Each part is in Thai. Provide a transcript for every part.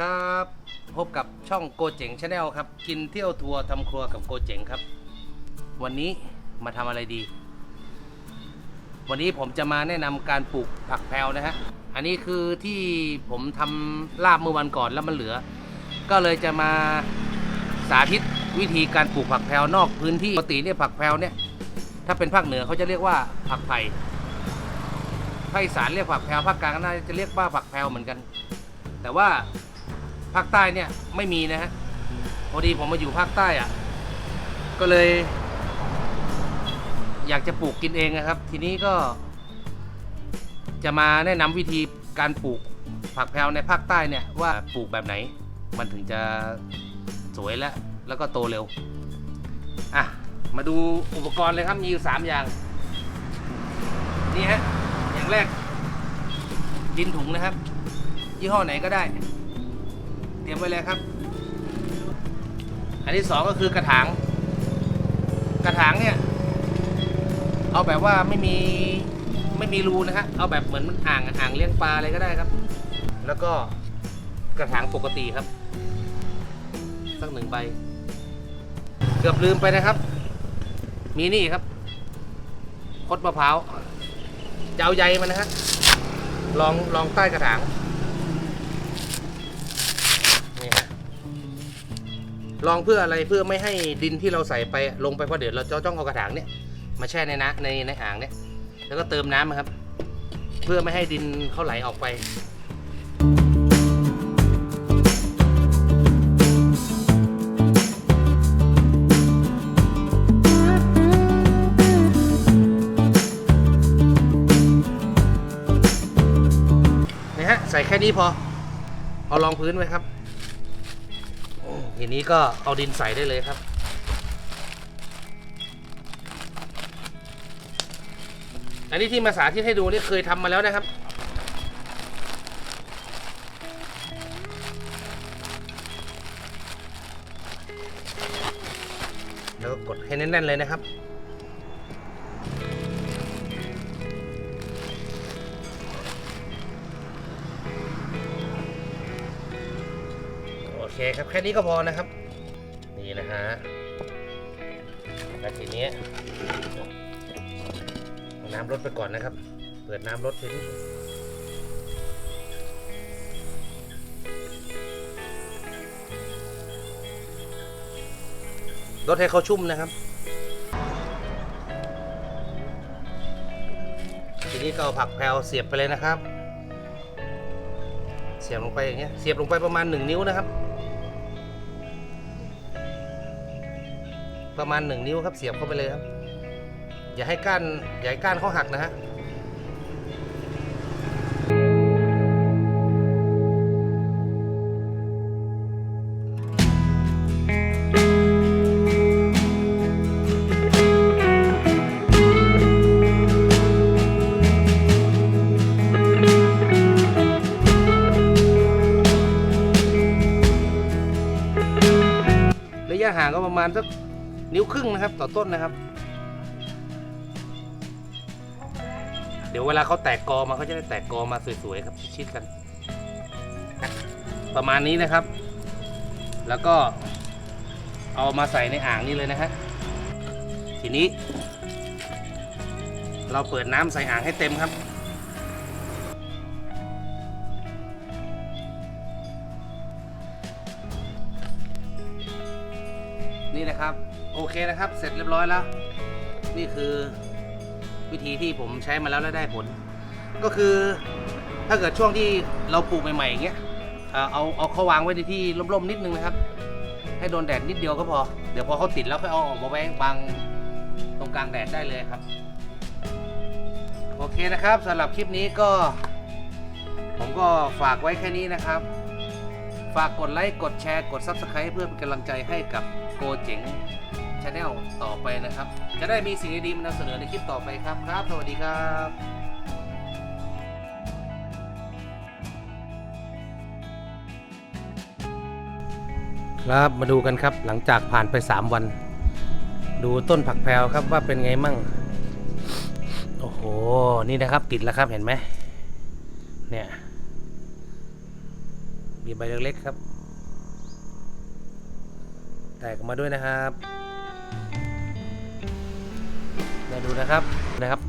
ครับ พบกับช่องโกเจ๋งชาแนลครับ กินเที่ยวทัวร์ทำครัวกับโกเจ๋งครับ วันนี้มาทำอะไรดี วันนี้ผมจะมาแนะนำการปลูกผักแพรวนะฮะ อันนี้คือที่ผมทำลาบเมื่อวันก่อนแล้วมันเหลือ ก็เลยจะมาสาธิตวิธีการปลูกผักแพรวนอกพื้นที่ปกติเนี่ยผักแพรวเนี่ย ถ้าเป็นภาคเหนือเขาจะเรียกว่าผักไผ่ภาคอีสานเรียกผักแพรวภาคกลางก็น่าจะเรียกว่าผักแพรวเหมือนกัน แต่ว่า ภาคใต้เนี่ยไม่มีนะฮะพอดีผมมาอยู่ภาคใต้อะก็เลย อยากจะปลูกกินเองนะครับ ทีนี้ก็ จะมาแนะนำวิธีการปลูกผักแพรวในภาคใต้เนี่ยว่าปลูกแบบไหน มันถึงจะสวยและแล้วก็โตเร็ว อะ มาดูอุปกรณ์เลยครับ มีอยู่สามอย่าง นี่ฮะ อย่างแรก ดินถุงนะครับ ยี่ห้อไหนก็ได้ รียมไว้เลยครับ อันที่สองก็คือกระถาง กระถางเนี่ย เอาแบบว่าไม่มีไม่มีรูนะฮะ เอาแบบเหมือนมันอ่างอ่างเลี้ยงปลาอะไรก็ได้ครับ แล้วก็กระถางปกติครับ สักหนึ่งใบ เกือบลืมไปนะครับ มีนี่ครับ คดมะพร้าวจะเอาใยมันนะฮะลองลองใต้กระถาง ลองเพื่ออะไรเพื่อไม่ให้ดินที่เราใส่ไปลงไปเพราะเดี๋ยวเราจะต้องเอากระถางเนี่ยมาแช่ในน้ำในในอ่างเนี่ยแล้วก็เติมน้ำนะครับ เพื่อไม่ให้ดินเขาไหลออกไปนะฮะใส่แค่นี้พอ เอารองพื้นไว้ครับ ทีนี้ก็เอาดินใส่ได้เลยครับ อันนี้ที่มาสาธิตให้ดูนี่เคยทำมาแล้วนะครับ แล้วก็กดให้แน่นๆเลยนะครับ เคครับ แค่นี้ก็พอนะครับ นี่นะฮะแล้วทีนี้น้ำลดไปก่อนนะครับ เปิดน้ำลดไปนิดนึงลดให้เขาชุ่มนะครับ ทีนี้ก็เอาผักแพรวเสียบไปเลยนะครับ เสียบลงไปอย่างเงี้ย เสียบลงไปประมาณ 1 นิ้วนะครับ ประมาณ 1 นิ้วครับเสียบเข้าไปเลยครับ อย่าให้ก้านอย่าให้ก้านเขาหักนะฮะระยะห่างก็ประมาณสัก นิ้วครึ่งนะครับ ต่อต้นนะครับ เดี๋ยวเวลาเขาแตกกอมาเขาจะได้แตกกอมาสวยๆครับชิดๆกัน ประมาณนี้นะครับ แล้วก็เอามาใส่ในอ่างนี้เลยนะฮะทีนี้ เราเปิดน้ำใส่อ่างให้เต็มครับ นี่นะครับ โอเคนะครับ เสร็จเรียบร้อยแล้ว นี่คือวิธีที่ผมใช้มาแล้วแล้วได้ผล ก็คือถ้าเกิดช่วงที่เราปลูกใหม่ๆอย่างเงี้ยเอาเอาเขาวางไว้ในที่ร่มๆนิดนึงนะครับ ให้โดนแดดนิดเดียวก็พอ เดี๋ยวพอเขาติดแล้วค่อยเอาออกมาไว้บังตรงกลางแดดได้เลยครับ โอเคนะครับสำหรับคลิปนี้ก็ ผมก็ฝากไว้แค่นี้นะครับ ฝากกดไลค์ กดแชร์ กด Subscribe เพื่อเป็นกำลังใจให้กับ กเจ๋งชาแนลต่อไปนะครับ จะได้มีสิ่งดีๆมานำเสนอในคลิปต่อไปครับครับ สวัสดีครับครับมาดูกันครับหลังจากผ่านไป 3 วัน ดูต้นผักแพรวครับว่าเป็นไงมั่งโอ้โหนี่นะครับติดแล้วครับเห็นไหมเนี่ยมีใบเล็กๆครับ แตกมาด้วยนะครับมาดูนะครับนะครับ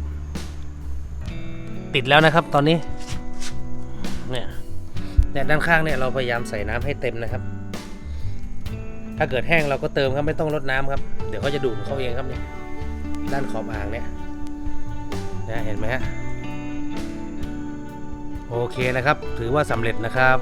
ติดแล้วนะครับตอนนี้เนี่ยเนี่ยด้านข้างเนี่ยเราพยายามใส่น้ำให้เต็มนะครับ ถ้าเกิดแห้งเราก็เติมครับไม่ต้องลดน้ำครับ เดี๋ยวเขาจะดูดเขาเองครับเนี่ยด้านขอบอ่างเนี่ยนะเห็นไหมฮะโอเคนะครับ ถือว่าสำเร็จนะครับ